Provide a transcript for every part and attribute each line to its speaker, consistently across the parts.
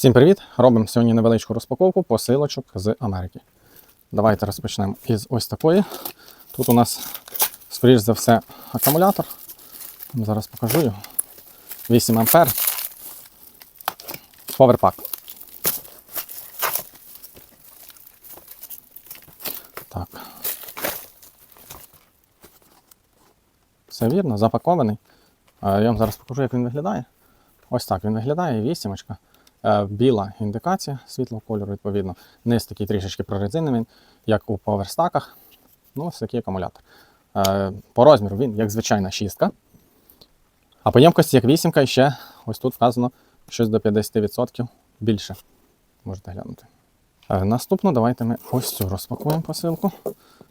Speaker 1: Всім привіт! Робимо сьогодні невеличку розпаковку посилочок з Америки. Давайте розпочнемо із ось такої. Тут у нас, скоріш за все, акумулятор. Зараз покажу його. 8 ампер. Поверпак. Так. Все вірно, запакований. Е, Я вам зараз покажу, як він виглядає. Ось так він виглядає, вісімочка. Е, Біла індикація світлого кольору, відповідно. Низ такий трішечки прорезинений, як у поверстаках. Ну, ось такий акумулятор. Е, По розміру він, як звичайна шістка. А по ємкості, як вісімка, і ще ось тут вказано щось до 50% більше. Можете глянути. Е, Наступно давайте ми ось цю розпакуємо посилку.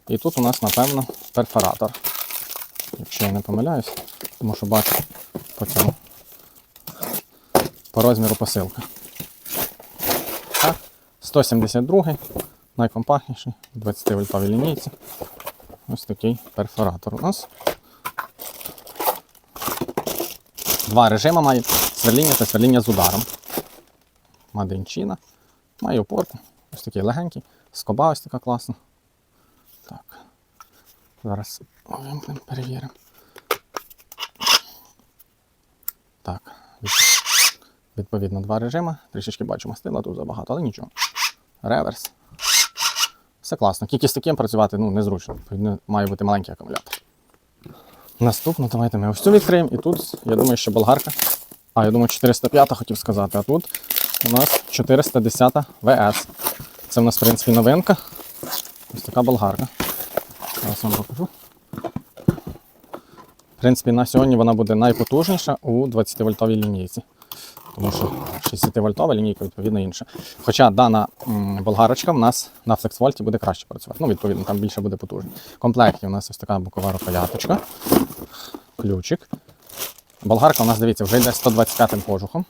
Speaker 1: І тут у нас, напевно, перфоратор. Якщо я не помиляюсь, тому що бачу по цьому по розміру посилка. Так, 172 найкомпактніший, 20 вольтовій лінійці. Ось такий перфоратор у нас. Два режими має сверління та сверління з ударом. Мадинчина. Має опорку. Ось такий легенький. Скоба ось така класна. Так. Зараз вимкнемо, перевіримо. Так. Відповідно, два режими. Трішечки бачимо стила тут забагато, але нічого. Реверс. Все класно. Тільки з таким працювати ну, незручно. Має бути маленький акумулятор. Наступно, давайте ми ось цю відкриємо. І тут, я думаю, що болгарка. А, я думаю, 405 хотів сказати. А тут у нас 410 ВС. Це в нас, в принципі, новинка. Ось така болгарка. Зараз вам покажу. В принципі, на сьогодні вона буде найпотужніша у 20-вольтовій лінійці. Тому що 60-вольтова лінійка, відповідно, інша. Хоча дана болгарочка в нас на флексвольті буде краще працювати. Ну, відповідно, там більше буде потужність. В комплекті у нас ось така бокова рукояточка, ключик. Болгарка у нас, дивіться, вже йде 125-м кожухом.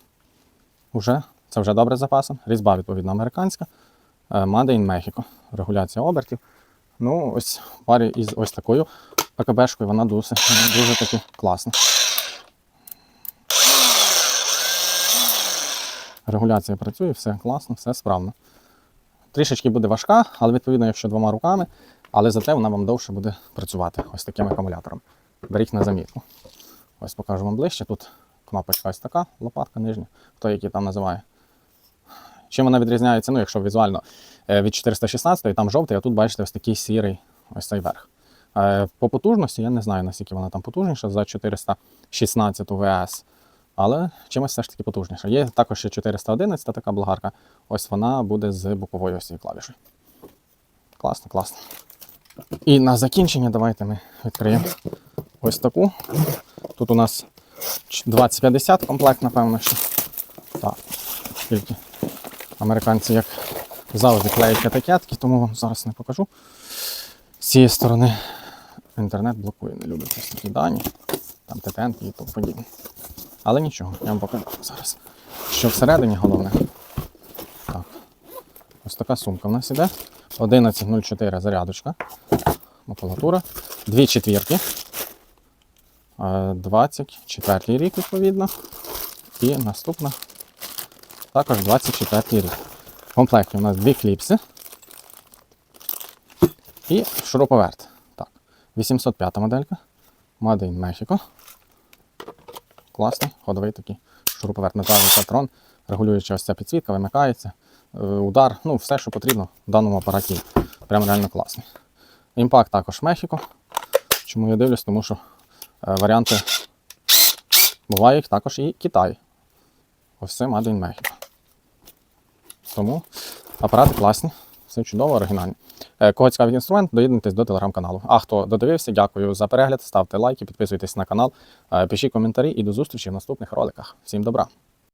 Speaker 1: Уже, це вже добре запасом. Різьба, відповідно, американська. Е, Made in Mexico. Регуляція обертів. Ну, ось парі із ось такою АКБшкою вона дуже, дуже таки класна. Регуляція працює, все класно, все справно. Трішечки буде важка, але відповідно, якщо двома руками, але зате вона вам довше буде працювати ось таким акумулятором. Беріть на замітку. Ось покажу вам ближче. Тут кнопочка ось така, лопатка нижня, хто який там називає. Чим вона відрізняється, ну, якщо візуально е, від 416 там жовтий, а тут бачите ось такий сірий ось цей верх. Е, По потужності я не знаю, наскільки вона там потужніша за 416 ВС, але чимось все ж таки потужніша. Є також ще 411 така болгарка. Ось вона буде з боковою ось цією клавішою. Класно, класно. І на закінчення давайте ми відкриємо ось таку. Тут у нас 2050 комплект, напевно, що. Так, тільки американці як завжди клеять етикетки, тому вам зараз не покажу. З цієї сторони інтернет блокує, не любить такі дані, там ТТН і тому подібне. Але нічого, я вам покажу зараз. Що всередині головне. Так. Ось така сумка в нас іде. 11.04 зарядочка. Макулатура. Дві четвірки. Е, 24 рік, відповідно. І наступна також 24 рік. В комплекті у нас дві кліпси і шуруповерт. Так, 805 моделька. Made in Mexico. Класний, ходовий такий шуруповерт, металевий патрон, регулююча ось ця підсвітка, вимикається, е, удар, ну все, що потрібно в даному апараті. Прям реально класний. Імпакт також Мехіко. Чому я дивлюсь, тому що е, варіанти бувають також і Китай. Ось це in Mexico. Тому апарати класні, все чудово, оригінальні. Е, Кого цікавить інструмент, доєднуйтесь до телеграм-каналу. А хто додивився, дякую за перегляд. Ставте лайки, підписуйтесь на канал, е, пишіть коментарі і до зустрічі в наступних роликах. Всім добра!